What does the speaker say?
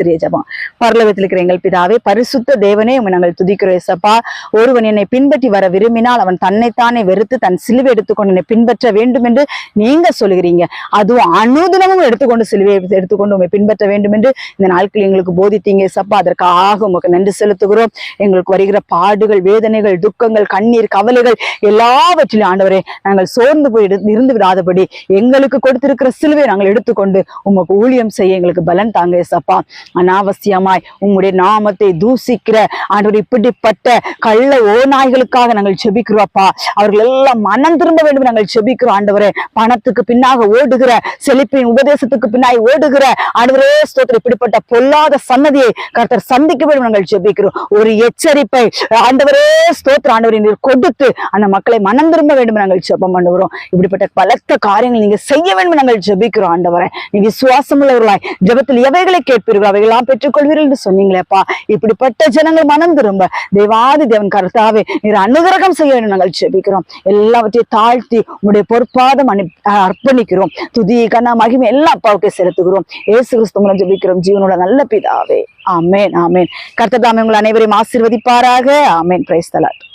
ஆஸ்திரிய ஜபம். பரலோகத்தில் இருக்கிற எங்கள் பிதாவே பரிசுத்த தேவனே உம்மை நாங்கள் துதிக்கிறோம் ஏசப்பா. ஒருவன் என்னை பின்பற்றி வர விரும்பினால் அவன் தன்னைத்தானே வெறுத்து தன் சிலுவை எடுத்துக்கொண்டு என்னை பின்பற்ற வேண்டும் என்று நீங்க சொல்லுகிறீங்க. அதுவும் அனுதினமும் எடுத்துக்கொண்டு சிலுவை எடுத்துக்கொண்டு உண்மை பின்பற்ற வேண்டும் என்று இந்த நாட்கள் எங்களுக்கு போதித்தீங்க ஏசப்பா. அதற்காக உமக்கு நன்றி செலுத்துகிறோம். எங்களுக்கு வருகிற பாடுகள் வேதனைகள் துக்கங்கள் கண்ணீர் கவலைகள் எல்லாவற்றிலும் ஆண்டவரே நாங்கள் சோர்ந்து போய் இருந்து விடாதபடி எங்களுக்கு கொடுத்திருக்கிற சிலுவை நாங்கள் எடுத்துக்கொண்டு உமக்கு ஊழியம் செய்ய எங்களுக்கு பலன் தாங்க ஏசப்பா. அனாவசியமாய் உங்களுடைய நாமத்தை தூசிக்கிற ஆண்டவர் இப்படிப்பட்ட கள்ள ஓநாய்களுக்காக நாங்கள் செபிக்கிறோம்ப்பா அவர்கள் எல்லாம் மனம் திரும்ப வேண்டும் நாங்கள் செபிக்கிறோம் ஆண்டவரே. பணத்துக்கு பின்னாக ஓடுகிற செழிப்பின் உபதேசத்துக்கு பின்னாய் ஓடுகிற ஆண்டவரே ஸ்தோத்திரம். இப்படிப்பட்ட பொல்லாத சன்னதியை கர்த்தர் சந்திக்க வேண்டும் நாங்கள் ஜெபிக்கிறோம் ஒரு எச்சரிப்பை ஆண்டவரே ஸ்தோத்திர ஆண்டவரை நீர் கொடுத்து அந்த மக்களை மனம் திரும்ப வேண்டும் நாங்கள் ஜெபம் பண்ணுகிறோம். இப்படிப்பட்ட பலத்த காரியங்கள் நீங்க செய்ய வேண்டும் நாங்கள் ஜெபிக்கிறோம் ஆண்டவரை. நீ விசுவாசம் உள்ளவர்களாய் ஜெபத்தில் எவைகளை கேட்பீர்களோ அவைகளாம் பெற்றுக்கொள்வீர்கள் என்று சொன்னீங்களேப்பா. இப்படிப்பட்ட ஜனங்கள் மனம் திரும்ப தேவாதி தேவன் கருத்தாவே நீர் அனுகிரகம் செய்ய வேண்டும். நாங்கள் செபிக்கிறோம் எல்லாவற்றையும் தாழ்த்தி உங்களுடைய பொற்பாதம் அனு அர்ப்பணிக்கிறோம். துதி கண்ணா மகிமை எல்லா அப்பாவுக்கு செலுத்துகிறோம். ஏசு கிறிஸ்து மூலம் ஜெபிக்கிறோம். ஜீவனோட நல்ல பிதாவே. ஆமேன் ஆமேன். கருத்ததாமே உங்களை உங்கள் அனைவரையும் ஆசீர்வதிப்பாராக. ஆமேன். பிரைஸ்தலாட்